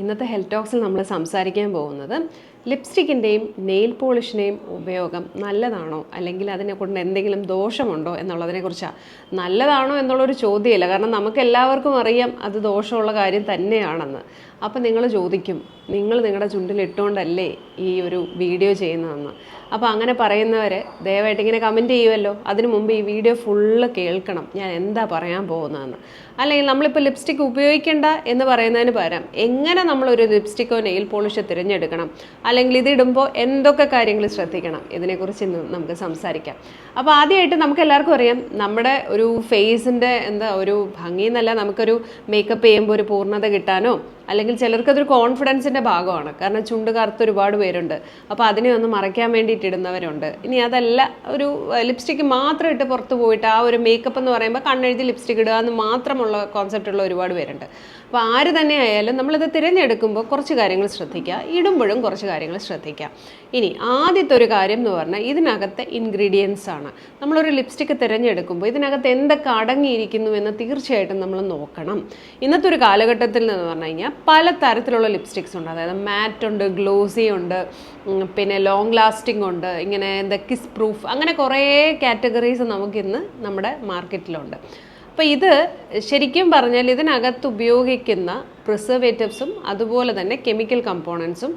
ഇന്നത്തെ ഹെൽത്ത് ടോക്സിൽ നമ്മൾ സംസാരിക്കാൻ പോകുന്നത് ലിപ്സ്റ്റിക്കിന്റെയും നെയിൽ പോളിഷിന്റെയും ഉപയോഗം നല്ലതാണോ? അല്ലെങ്കിൽ അതിനെ കൊണ്ട് എന്തെങ്കിലും ദോഷമുണ്ടോ എന്നുള്ളതിനെക്കുറിച്ചാണ് നല്ലതാണോ എന്നുള്ളൊരു ചോദ്യമില്ല കാരണം നമുക്ക് എല്ലാവർക്കും അറിയാം അത് ദോഷമുള്ള കാര്യം തന്നെയാണെന്ന്. അപ്പം നിങ്ങൾ ചോദിക്കും നിങ്ങൾ നിങ്ങളുടെ ചുണ്ടിൽ ഇട്ടുകൊണ്ടല്ലേ ഈ ഒരു വീഡിയോ ചെയ്യുന്നതെന്ന്? അപ്പോൾ അങ്ങനെ പറയുന്നവർ ദയവായിട്ട് ഇങ്ങനെ കമന്റ് ചെയ്യുമല്ലോ അതിനു മുമ്പ് ഈ വീഡിയോ ഫുള്ള് കേൾക്കണം. ഞാൻ എന്താ പറയാൻ പോകുന്നതെന്ന്. അല്ലെങ്കിൽ നമ്മളിപ്പോൾ ലിപ്സ്റ്റിക് ഉപയോഗിക്കേണ്ട എന്ന് പറയുന്നതിന് പകരം എങ്ങനെ നമ്മളൊരു ലിപ്സ്റ്റിക്കോ നെയിൽ പോളിഷോ തിരഞ്ഞെടുക്കണം? അല്ലെങ്കിൽ ഇതിടുമ്പോൾ എന്തൊക്കെ കാര്യങ്ങൾ ശ്രദ്ധിക്കണം? ഇതിനെക്കുറിച്ച് ഇന്ന് നമുക്ക് സംസാരിക്കാം. അപ്പോൾ ആദ്യമായിട്ട് നമുക്ക് എല്ലാവർക്കും അറിയാം നമ്മുടെ ഒരു ഫേസിന്റെ എന്താ ഒരു ഭംഗി എന്നല്ല നമുക്കൊരു മേക്കപ്പ് ചെയ്യുമ്പോൾ ഒരു പൂർണത കിട്ടാനോ അല്ലെങ്കിൽ ചിലർക്ക് അതൊരു കോൺഫിഡൻസിന്റെ ഭാഗമാണ്. കാരണം ചുണ്ട് കറുത്ത് ഒരുപാട് പേരുണ്ട്. അപ്പോൾ അതിനെ ഒന്ന് മറയ്ക്കാൻ വേണ്ടിയിട്ട് ഇടുന്നവരുണ്ട്. ഇനി അതല്ല ഒരു ലിപ്സ്റ്റിക്ക് മാത്രം ഇട്ട് പുറത്ത് പോയിട്ട് ആ ഒരു മേക്കപ്പ് എന്ന് പറയുമ്പോൾ കണ്ണെഴുതി ലിപ്സ്റ്റിക് ഇടുക എന്ന് മാത്രമുള്ള കോൺസെപ്റ്റുള്ള ഒരുപാട് പേരുണ്ട്. അപ്പോൾ ആര് തന്നെ ആയാലും നമ്മളിത് തിരഞ്ഞെടുക്കുമ്പോൾ കുറച്ച് കാര്യങ്ങൾ ശ്രദ്ധിക്കുക. ഇടുമ്പോഴും കുറച്ച് കാര്യങ്ങൾ ശ്രദ്ധിക്കുക. ഇനി ആദ്യത്തെ ഒരു കാര്യം എന്ന് പറഞ്ഞാൽ ഇതിനകത്തെ ഇൻഗ്രീഡിയൻസ് ആണ്. നമ്മളൊരു ലിപ്സ്റ്റിക്ക് തിരഞ്ഞെടുക്കുമ്പോൾ ഇതിനകത്ത് എന്തൊക്കെ അടങ്ങിയിരിക്കുന്നു എന്ന് തീർച്ചയായിട്ടും നമ്മൾ നോക്കണം. ഇന്നത്തെ ഒരു കാലഘട്ടത്തിൽ നിന്ന് പറഞ്ഞു കഴിഞ്ഞാൽ പല തരത്തിലുള്ള ലിപ്സ്റ്റിക്സ് ഉണ്ട്. അതായത് മാറ്റ് ഉണ്ട് ഗ്ലോസി ഉണ്ട് പിന്നെ ലോങ് ലാസ്റ്റിംഗ് ഉണ്ട് ഇങ്ങനെ എന്താ കിസ് പ്രൂഫ് അങ്ങനെ കുറേ കാറ്റഗറീസ് നമുക്കിന്ന് നമ്മുടെ മാർക്കറ്റിലുണ്ട് അപ്പോൾ ഇത് ശരിക്കും പറഞ്ഞാൽ ഇതിനകത്ത് ഉപയോഗിക്കുന്ന പ്രിസർവേറ്റീവ്സും അതുപോലെ തന്നെ കെമിക്കൽ കമ്പോണൻസും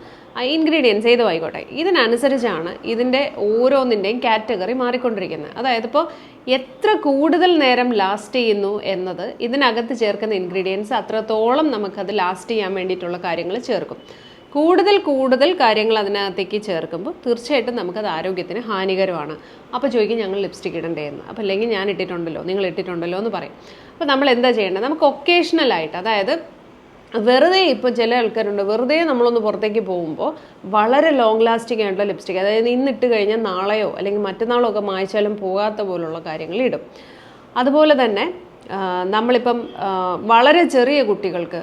ഇൻഗ്രീഡിയൻസ് ഏതും ആയിക്കോട്ടെ ഇതിനനുസരിച്ചാണ് ഇതിന്റെ ഓരോന്നിന്റെയും കാറ്റഗറി മാറിക്കൊണ്ടിരിക്കുന്നത്. അതായത് ഇപ്പോൾ എത്ര കൂടുതൽ നേരം ലാസ്റ്റ് ചെയ്യുന്നു എന്നത് ഇതിനകത്ത് ചേർക്കുന്ന ഇൻഗ്രീഡിയൻസ് അത്രത്തോളം നമുക്കത് ലാസ്റ്റ് ചെയ്യാൻ വേണ്ടിയിട്ടുള്ള കാര്യങ്ങൾ ചേർക്കും. കൂടുതൽ കൂടുതൽ കാര്യങ്ങൾ അതിനകത്തേക്ക് ചേർക്കുമ്പോൾ തീർച്ചയായിട്ടും നമുക്കത് ആരോഗ്യത്തിന് ഹാനികരമാണ്. അപ്പോൾ ചോദിക്കും ഞങ്ങൾ ലിപ്സ്റ്റിക് ഇടണ്ടേ എന്ന്? അപ്പോൾ അല്ലെങ്കിൽ ഞാൻ ഇട്ടിട്ടുണ്ടല്ലോ നിങ്ങൾ ഇട്ടിട്ടുണ്ടല്ലോ എന്ന് പറയും. അപ്പോൾ നമ്മൾ എന്താ ചെയ്യേണ്ടത്? നമുക്ക് ഒക്കേഷണലായിട്ട് അതായത് വെറുതെ ഇപ്പോൾ ചില ആൾക്കാരുണ്ട് വെറുതെ നമ്മളൊന്ന് പുറത്തേക്ക് പോകുമ്പോൾ വളരെ ലോങ് ലാസ്റ്റിംഗ് ആയിട്ടുള്ള ലിപ്സ്റ്റിക് അതായത് ഇന്നിട്ട് കഴിഞ്ഞാൽ നാളെയോ അല്ലെങ്കിൽ മറ്റന്നാളോ ഒക്കെ മായ്ച്ചാലും പോകാത്ത പോലുള്ള കാര്യങ്ങൾ ഇടും. അതുപോലെ തന്നെ നമ്മളിപ്പം വളരെ ചെറിയ കുട്ടികൾക്ക്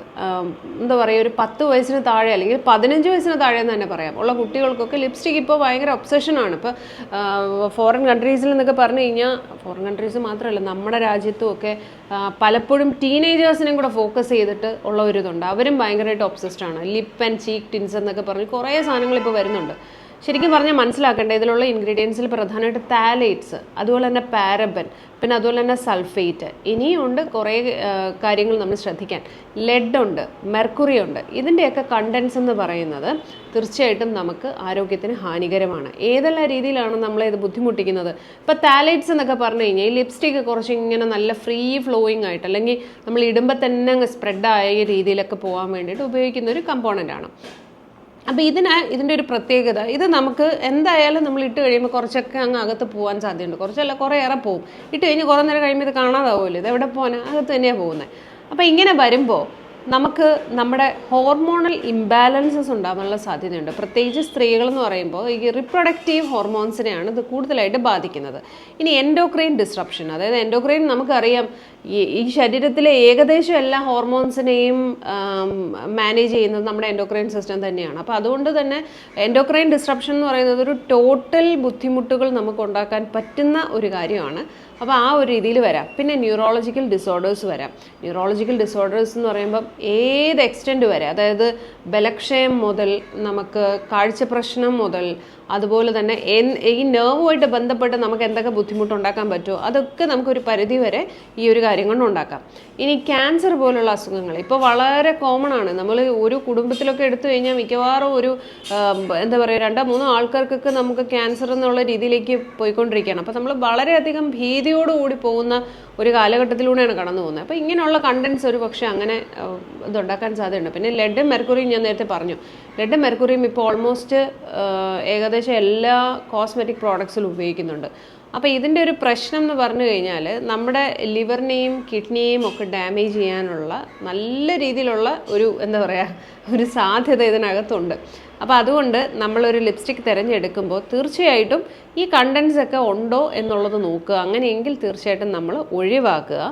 എന്താ പറയുക ഒരു പത്ത് വയസ്സിന് താഴെ അല്ലെങ്കിൽ പതിനഞ്ച് വയസ്സിന് താഴെ എന്ന് തന്നെ പറയാം. ഉള്ള കുട്ടികൾക്കൊക്കെ ലിപ്സ്റ്റിക് ഇപ്പോൾ ഭയങ്കര ഒബ്സഷനാണ് ഇപ്പോൾ ഫോറിൻ കൺട്രീസിൽ നിന്നൊക്കെ പറഞ്ഞു കഴിഞ്ഞാൽ ഫോറിൻ കൺട്രീസ് മാത്രമല്ല നമ്മുടെ രാജ്യത്തും ഒക്കെ പലപ്പോഴും ടീനേജേഴ്സിനെയും കൂടെ ഫോക്കസ് ചെയ്തിട്ട് ഉള്ള ഒരു ഇതുണ്ട്. അവരും ഭയങ്കരമായിട്ട് ഒബ്സസ്ഡ് ആണ്. ലിപ്പ് ആൻഡ് ചീക്ക് ടിൻസ് എന്നൊക്കെ പറഞ്ഞ് കുറേ സാധനങ്ങൾ ഇപ്പോൾ വരുന്നുണ്ട്. ശരിക്കും പറഞ്ഞാൽ മനസ്സിലാക്കേണ്ട ഇതിലുള്ള ഇൻഗ്രീഡിയൻസിൽ പ്രധാനമായിട്ട് താലേറ്റ്സ് അതുപോലെ തന്നെ പാരബൻ പിന്നെ അതുപോലെ തന്നെ സൾഫേറ്റ് ഇനിയുണ്ട് കുറേ കാര്യങ്ങൾ നമ്മൾ ശ്രദ്ധിക്കാൻ. ലെഡ് ഉണ്ട് മെർക്കുറി ഉണ്ട്. ഇതിന്റെയൊക്കെ കണ്ടൻസ് എന്ന് പറയുന്നത് തീർച്ചയായിട്ടും നമുക്ക് ആരോഗ്യത്തിന് ഹാനികരമാണ്. ഏതെല്ലാം രീതിയിലാണ് നമ്മളെ ഇത് ബുദ്ധിമുട്ടിക്കുന്നത്? ഇപ്പോൾ താലേറ്റ്സ് എന്നൊക്കെ പറഞ്ഞു കഴിഞ്ഞാൽ ഈ ലിപ്സ്റ്റിക്ക് കുറച്ച് ഇങ്ങനെ നല്ല ഫ്രീ ഫ്ലോയിങ് ആയിട്ട് അല്ലെങ്കിൽ നമ്മൾ ഇടുമ്പോൾ തന്നെ അങ്ങ് സ്പ്രെഡായ രീതിയിലൊക്കെ പോകാൻ വേണ്ടിയിട്ട് ഉപയോഗിക്കുന്ന ഒരു കമ്പോണന്റ് ആണ്. അപ്പോൾ ഇതിന് ഇതിന്റെ ഒരു പ്രത്യേകത. ഇത് നമുക്ക് എന്തായാലും നമ്മൾ ഇട്ട് കഴിയുമ്പോൾ കുറച്ചൊക്കെ അങ്ങ് അകത്ത് പോകാൻ സാധ്യതയുണ്ട്. കുറച്ചല്ല കുറേ ഏറെ പോകും ഇട്ട് കഴിഞ്ഞ് കുറേ നേരം കഴിയുമ്പോൾ ഇത് കാണാതാവുമല്ലോ. ഇത് എവിടെ പോകാൻ അകത്ത് തന്നെയാണ് പോകുന്നത് അപ്പോൾ ഇങ്ങനെ വരുമ്പോൾ നമുക്ക് നമ്മുടെ ഹോർമോണൽ ഇംബാലൻസസ് ഉണ്ടാകാനുള്ള സാധ്യതയുണ്ട്. പ്രത്യേകിച്ച് സ്ത്രീകൾ എന്ന് പറയുമ്പോൾ ഈ റിപ്രൊഡക്റ്റീവ് ഹോർമോൺസിനെയാണ് ഇത് കൂടുതലായിട്ട് ബാധിക്കുന്നത്. ഇനി എൻഡോക്രൈൻ ഡിസ്ട്രപ്ഷൻ അതായത് എൻഡോക്രൈൻ നമുക്കറിയാം ഈ ശരീരത്തിലെ ഏകദേശം എല്ലാ ഹോർമോൺസിനെയും മാനേജ് ചെയ്യുന്നത് നമ്മുടെ എൻഡോക്രൈൻ സിസ്റ്റം തന്നെയാണ്. അപ്പോൾ അതുകൊണ്ട് തന്നെ എൻഡോക്രൈൻ ഡിസ്ട്രപ്ഷൻ എന്ന് പറയുന്നത് ഒരു ടോട്ടൽ ബുദ്ധിമുട്ടുകൾ നമുക്ക് ഉണ്ടാക്കാൻ പറ്റുന്ന ഒരു കാര്യമാണ്. അപ്പോൾ ആ ഒരു രീതിയിൽ വരാം. പിന്നെ ന്യൂറോളജിക്കൽ ഡിസോർഡേഴ്സ് വരാം. ന്യൂറോളജിക്കൽ ഡിസോർഡേഴ്സ് എന്ന് പറയുമ്പം ഏത് എക്സ്റ്റെന്റ് വരെ അതായത് ബലക്ഷയം മുതൽ നമുക്ക് കാഴ്ച പ്രശ്നം മുതൽ അതുപോലെ തന്നെ ഈ നെർവുമായിട്ട് ബന്ധപ്പെട്ട് നമുക്ക് എന്തൊക്കെ ബുദ്ധിമുട്ടുണ്ടാക്കാൻ പറ്റുമോ അതൊക്കെ നമുക്കൊരു പരിധി വരെ ഈ ഒരു കാര്യം കൊണ്ട് ഉണ്ടാക്കാം. ഇനി ക്യാൻസർ പോലുള്ള അസുഖങ്ങൾ ഇപ്പോൾ വളരെ കോമൺ ആണ്. നമ്മൾ ഒരു കുടുംബത്തിലൊക്കെ എടുത്തു കഴിഞ്ഞാൽ മിക്കവാറും ഒരു എന്താ പറയുക രണ്ടോ മൂന്നോ ആൾക്കാർക്കൊക്കെ നമുക്ക് ക്യാൻസർ എന്നുള്ള രീതിയിലേക്ക് പോയിക്കൊണ്ടിരിക്കുകയാണ്. അപ്പോൾ നമ്മൾ വളരെയധികം ഭീതിയോടുകൂടി പോകുന്ന ഒരു കാലഘട്ടത്തിലൂടെയാണ് കടന്നു പോകുന്നത്. അപ്പോൾ ഇങ്ങനെയുള്ള കണ്ടൻസ് ഒരു പക്ഷേ അങ്ങനെ ഇതുണ്ടാക്കാൻ സാധ്യതയുണ്ട്. പിന്നെ ലെഡും മെർക്കുറിയും ഞാൻ നേരത്തെ പറഞ്ഞു. ലെഡും മെർക്കുറിയും ഇപ്പോൾ ഓൾമോസ്റ്റ് ഏകദേശം എല്ലാ കോസ്മെറ്റിക് പ്രോഡക്ട്സിലും ഉപയോഗിക്കുന്നുണ്ട്. അപ്പോൾ ഇതിന്റെ ഒരു പ്രശ്നം എന്ന് പറഞ്ഞു കഴിഞ്ഞാൽ നമ്മുടെ ലിവറിനെയും കിഡ്നിയെയും ഒക്കെ ഡാമേജ് ചെയ്യാനുള്ള നല്ല രീതിയിലുള്ള ഒരു എന്താ പറയുക ഒരു സാധ്യത ഇതിനകത്തുണ്ട്. അപ്പോൾ അതുകൊണ്ട് നമ്മളൊരു ലിപ്സ്റ്റിക് തിരഞ്ഞെടുക്കുമ്പോൾ തീർച്ചയായിട്ടും ഈ കണ്ടൻസ് ഒക്കെ ഉണ്ടോ എന്നുള്ളത് നോക്കുക. അങ്ങനെയെങ്കിൽ തീർച്ചയായിട്ടും നമ്മൾ ഒഴിവാക്കുക.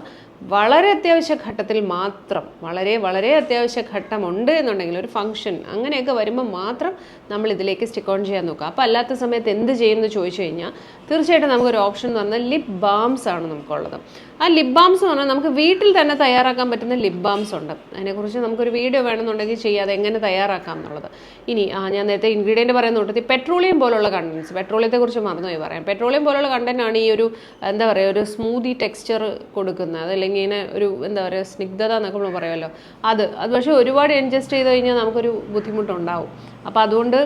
വളരെ അത്യാവശ്യ ഘട്ടത്തിൽ മാത്രം വളരെ വളരെ അത്യാവശ്യ ഘട്ടമുണ്ട് എന്നുണ്ടെങ്കിൽ ഒരു ഫംഗ്ഷൻ അങ്ങനെയൊക്കെ വരുമ്പോൾ മാത്രം നമ്മൾ ഇതിലേക്ക് സ്റ്റിക്ക് ഓൺ ചെയ്യാൻ നോക്കുക. അപ്പോൾ അല്ലാത്ത സമയത്ത് എന്ത് ചെയ്യുമെന്ന് ചോദിച്ചു കഴിഞ്ഞാൽ തീർച്ചയായിട്ടും നമുക്കൊരു ഓപ്ഷൻ എന്ന് പറഞ്ഞാൽ ലിപ് ബാംസ് ആണ് നമുക്കുള്ളത്. ആ ലിപ് ബാംസ് എന്ന് പറഞ്ഞാൽ നമുക്ക് വീട്ടിൽ തന്നെ തയ്യാറാക്കാൻ പറ്റുന്ന ലിപ് ബാംസ് ഉണ്ട്. അതിനെക്കുറിച്ച് നമുക്കൊരു വീഡിയോ വേണമെന്നുണ്ടെങ്കിൽ ചെയ്യാതെ എങ്ങനെ തയ്യാറാക്കാം എന്നുള്ളത്. ഇനി ആ ഞാൻ നേരത്തെ ഇൻഗ്രീഡിയന്റ് പറയുന്ന കൂട്ടത്തിൽ പെട്രോളിയം പോലുള്ള കണ്ടൻസ് പെട്രോളിയത്തെക്കുറിച്ച് മറന്നുപോയി പറയാം. പെട്രോളിയം പോലുള്ള കണ്ടന്റാണ് ഈ ഒരു എന്താ പറയുക ഒരു സ്മൂതി ടെക്സ്ചർ കൊടുക്കുന്നത്. അതല്ലെങ്കിൽ ഇങ്ങനെ ഒരു എന്താ പറയുക സ്നിഗ്ധത എന്നൊക്കെ നമ്മൾ പറയുമല്ലോ. അത് അത് പക്ഷേ ഒരുപാട് അഡ്ജസ്റ്റ് ചെയ്ത് കഴിഞ്ഞാൽ നമുക്കൊരു ബുദ്ധിമുട്ടുണ്ടാവും. അപ്പോൾ അതുകൊണ്ട്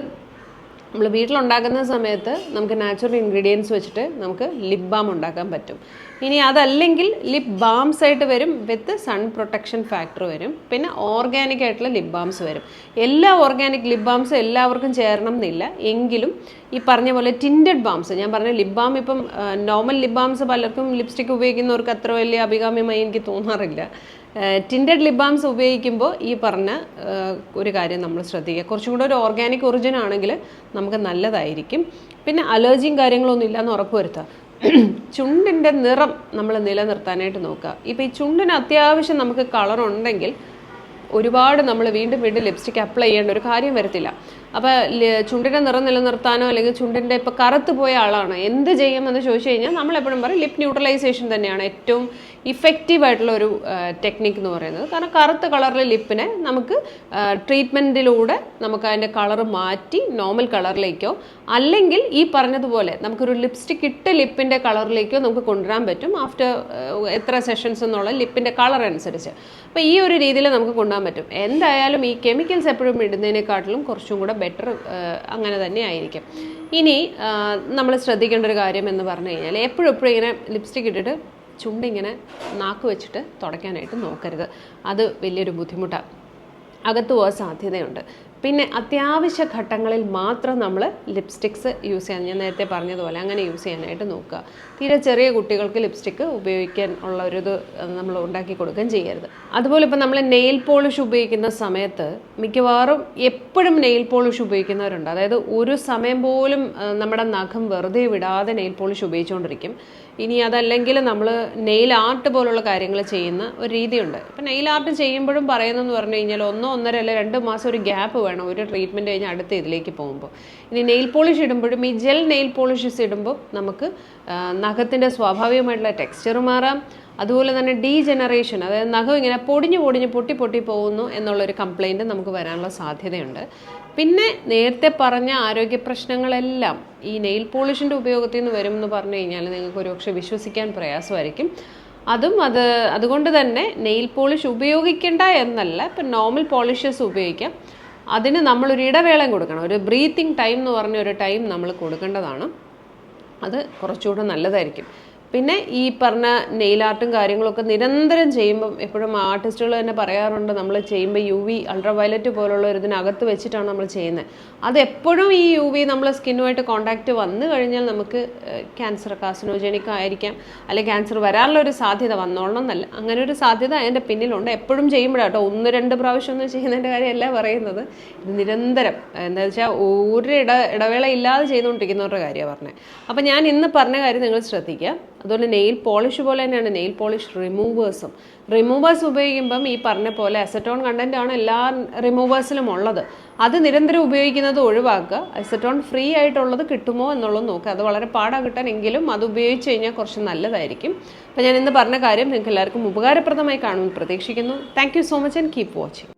നമ്മൾ വീട്ടിലുണ്ടാക്കുന്ന സമയത്ത് നമുക്ക് നാച്ചുറൽ ഇൻഗ്രീഡിയൻസ് വെച്ചിട്ട് നമുക്ക് ലിപ് ബാം ഉണ്ടാക്കാൻ പറ്റും. ഇനി അതല്ലെങ്കിൽ ലിപ് ബാംസ് ആയിട്ട് വരും വിത്ത് സൺ പ്രൊട്ടക്ഷൻ ഫാക്ടർ വരും പിന്നെ ഓർഗാനിക് ആയിട്ടുള്ള ലിപ് ബാംസ് വരും. എല്ലാ ഓർഗാനിക് ലിപ് ബാംസും എല്ലാവർക്കും ചേരണം എന്നില്ല. എങ്കിലും ഈ പറഞ്ഞ പോലെ ടിൻഡഡ് ബാംസ് ഞാൻ പറഞ്ഞ ലിപ് ബാം ഇപ്പം നോർമൽ ലിപ് ബാംസ് പലർക്കും ലിപ്സ്റ്റിക് ഉപയോഗിക്കുന്നവർക്ക് അത്ര വലിയ അഭികാമ്യമായി എനിക്ക് തോന്നാറില്ല. ടിൻഡഡ് ലിപ് ബാംസ് ഉപയോഗിക്കുമ്പോൾ ഈ പറഞ്ഞ ഒരു കാര്യം നമ്മൾ ശ്രദ്ധിക്കുക. കുറച്ചും കൂടെ ഒരു ഓർഗാനിക് ഒറിജിൻ ആണെങ്കിൽ നമുക്ക് നല്ലതായിരിക്കും. പിന്നെ അലർജിയും കാര്യങ്ങളൊന്നും ഇല്ലയെന്ന് ഉറപ്പുവരുത്തുക ചുണ്ടിന്റെ നിറം നമ്മൾ നിലനിർത്താനായിട്ട് നോക്കുക. ഇപ്പോൾ ഈ ചുണ്ടിന് അത്യാവശ്യം നമുക്ക് കളർ ഉണ്ടെങ്കിൽ ഒരുപാട് നമ്മൾ വീണ്ടും വീണ്ടും ലിപ്സ്റ്റിക് അപ്ലൈ ചെയ്യേണ്ട ഒരു കാര്യം വരത്തില്ല. അപ്പോൾ ചുണ്ടിന്റെ നിറം നിലനിർത്താനോ അല്ലെങ്കിൽ ചുണ്ടിന്റെ ഇപ്പോൾ കറുത്ത് പോയ ആളാണ്? എന്ത് ചെയ്യുമെന്ന് ചോദിച്ചു കഴിഞ്ഞാൽ നമ്മൾ എപ്പോഴും പറയും ലിപ് ന്യൂട്രലൈസേഷൻ തന്നെയാണ് ഏറ്റവും ഇഫക്റ്റീവ് ആയിട്ടുള്ള ഒരു ടെക്നിക്ക് എന്ന് പറയുന്നത്. കാരണം കറുത്ത കളറിലെ ലിപ്പിനെ നമുക്ക് ട്രീറ്റ്മെന്റിലൂടെ നമുക്ക് അതിന്റെ കളർ മാറ്റി നോർമൽ കളറിലേക്കോ അല്ലെങ്കിൽ ഈ പറഞ്ഞതുപോലെ നമുക്കൊരു ലിപ്സ്റ്റിക് ഇട്ട് ലിപ്പിന്റെ കളറിലേക്കോ നമുക്ക് കൊണ്ടുവരാൻ പറ്റും ആഫ്റ്റർ എത്ര സെഷൻസ് എന്നുള്ള ലിപ്പിന്റെ കളർ അനുസരിച്ച്. അപ്പോൾ ഈ ഒരു രീതിയിൽ നമുക്ക് കൊണ്ടുപോകാൻ പറ്റും. എന്തായാലും ഈ കെമിക്കൽസ് എപ്പോഴും ഇടുന്നതിനെക്കാട്ടിലും കുറച്ചും കൂടെ ബെറ്റർ അങ്ങനെ തന്നെ ആയിരിക്കും. ഇനി നമ്മൾ ശ്രദ്ധിക്കേണ്ട ഒരു കാര്യം എന്ന് പറഞ്ഞു കഴിഞ്ഞാൽ എപ്പോഴും എപ്പോഴും ഇങ്ങനെ ലിപ്സ്റ്റിക് ഇട്ടിട്ട് ചുണ്ടിങ്ങനെ നാക്ക് വെച്ചിട്ട് തുടയ്ക്കാനായിട്ട് നോക്കരുത്. അത് വലിയൊരു ബുദ്ധിമുട്ടാണ് അകത്ത് പോകാൻ സാധ്യതയുണ്ട്. പിന്നെ അത്യാവശ്യ ഘട്ടങ്ങളിൽ മാത്രം നമ്മൾ ലിപ്സ്റ്റിക്സ് യൂസ് ചെയ്യാൻ ഞാൻ നേരത്തെ പറഞ്ഞതുപോലെ അങ്ങനെ യൂസ് ചെയ്യാനായിട്ട് നോക്കുക. തീരെ ചെറിയ കുട്ടികൾക്ക് ലിപ്സ്റ്റിക്ക് ഉപയോഗിക്കാൻ ഉള്ള ഒരു ഇത് നമ്മൾ ഉണ്ടാക്കി കൊടുക്കുകയും ചെയ്യരുത്. അതുപോലെ ഇപ്പോൾ നമ്മൾ നെയിൽ പോളിഷ് ഉപയോഗിക്കുന്ന സമയത്ത് മിക്കവാറും എപ്പോഴും നെയിൽ പോളിഷ് ഉപയോഗിക്കുന്നവരുണ്ട്. അതായത് ഒരു സമയം പോലും നമ്മുടെ നഖം വെറുതെ വിടാതെ നെയിൽ പോളിഷ് ഉപയോഗിച്ചുകൊണ്ടിരിക്കും. ഇനി അതല്ലെങ്കിൽ നമ്മൾ നെയിൽ ആർട്ട് പോലുള്ള കാര്യങ്ങൾ ചെയ്യുന്ന ഒരു രീതിയുണ്ട്. ഇപ്പം നെയിൽ ആർട്ട് ചെയ്യുമ്പോഴും പറയുന്നതെന്ന് പറഞ്ഞു കഴിഞ്ഞാൽ ഒന്നോ ഒന്നര അല്ല രണ്ട് മാസം ഒരു ഗ്യാപ്പ് വേണം ഒരു ട്രീറ്റ്മെന്റ് കഴിഞ്ഞ് അടുത്ത ഇതിലേക്ക് പോകുമ്പോൾ ഇനി നെയിൽ പോളിഷ് ഇടുമ്പോഴും ഈ ജെൽ നെയിൽ പോളിഷസ് ഇടുമ്പോൾ നമുക്ക് നഖത്തിന്റെ സ്വാഭാവികമായിട്ടുള്ള ടെക്സ്ചർ മാറാം. അതുപോലെ തന്നെ ഡീ ജനറേഷൻ അതായത് നഖം ഇങ്ങനെ പൊടിഞ്ഞു പൊടിഞ്ഞ് പൊട്ടി പൊട്ടി പോകുന്നു എന്നുള്ളൊരു കംപ്ലൈന്റ് നമുക്ക് വരാനുള്ള സാധ്യതയുണ്ട്. പിന്നെ നേരത്തെ പറഞ്ഞ ആരോഗ്യ പ്രശ്നങ്ങളെല്ലാം ഈ നെയിൽ പോളിഷിന്റെ ഉപയോഗത്തിൽ നിന്ന് വരും എന്ന് പറഞ്ഞു കഴിഞ്ഞാൽ നിങ്ങൾക്ക് ഒരുപക്ഷെ വിശ്വസിക്കാൻ പ്രയാസമായിരിക്കും. അതും അത് അതുകൊണ്ട് തന്നെ നെയിൽ പോളിഷ് ഉപയോഗിക്കേണ്ട എന്നല്ല ഇപ്പം നോർമൽ പോളിഷസ് ഉപയോഗിക്കാം. അതിന് നമ്മളൊരു ഇടവേളം കൊടുക്കണം. ഒരു ബ്രീത്തിങ് ടൈം എന്ന് പറഞ്ഞ ഒരു ടൈം നമ്മൾ കൊടുക്കേണ്ടതാണ്. അത് കുറച്ചുകൂടെ നല്ലതായിരിക്കും. പിന്നെ ഈ പറഞ്ഞ നെയിൽ ആർട്ടും കാര്യങ്ങളൊക്കെ നിരന്തരം ചെയ്യുമ്പം എപ്പോഴും ആർട്ടിസ്റ്റുകൾ തന്നെ പറയാറുണ്ട് നമ്മൾ ചെയ്യുമ്പോൾ യു വി അൾട്രാ വയലറ്റ് പോലുള്ള ഒരു ഇതിനകത്ത് വെച്ചിട്ടാണ് നമ്മൾ ചെയ്യുന്നത് അത് എപ്പോഴും ഈ യു വി നമ്മളെ സ്കിന്നുമായിട്ട് കോൺടാക്റ്റ് വന്നു കഴിഞ്ഞാൽ നമുക്ക് ക്യാൻസർ കാസിനോജനിക് ആയിരിക്കാം. അല്ലെങ്കിൽ ക്യാൻസർ വരാനുള്ള ഒരു സാധ്യത വന്നോളണം എന്നല്ല. അങ്ങനെ ഒരു സാധ്യത അതിന്റെ പിന്നിലുണ്ട്. എപ്പോഴും ചെയ്യുമ്പോഴാട്ടോ ഒന്ന് രണ്ട് പ്രാവശ്യം ഒന്നും ചെയ്യുന്നതിന്റെ കാര്യമല്ല പറയുന്നത്. ഇത് നിരന്തരം എന്താ വെച്ചാൽ ഒരു ഇട ഇടവേള ഇല്ലാതെ ചെയ്തുകൊണ്ടിരിക്കുന്നവരുടെ കാര്യമാണ് പറഞ്ഞത് അപ്പം ഞാൻ ഇന്ന് പറഞ്ഞ കാര്യം നിങ്ങൾ ശ്രദ്ധിക്കുക അതുപോലെ നെയിൽ പോളിഷ് പോലെ തന്നെയാണ് നെയിൽ പോളിഷ് റിമൂവേഴ്സും റിമൂവേഴ്സ് ഉപയോഗിക്കുമ്പം ഈ പറഞ്ഞ പോലെ അസറ്റോൺ കണ്ടന്റ് ആണ് എല്ലാ റിമൂവേഴ്സിലും ഉള്ളത്. അത് നിരന്തരം ഉപയോഗിക്കുന്നത് ഒഴിവാക്കുക. അസറ്റോൺ ഫ്രീ ആയിട്ടുള്ളത് കിട്ടുമോ എന്നുള്ളത് നോക്കുക. അത് വളരെ പാടാ കിട്ടാനെങ്കിലും അത് ഉപയോഗിച്ച് കഴിഞ്ഞാൽ കുറച്ച് നല്ലതായിരിക്കും. അപ്പോൾ ഞാൻ ഇന്ന് പറഞ്ഞ കാര്യം നിങ്ങൾക്ക് എല്ലാവർക്കും ഉപകാരപ്രദമായി കാണുമെന്ന് പ്രതീക്ഷിക്കുന്നു. Thank so much and keep watching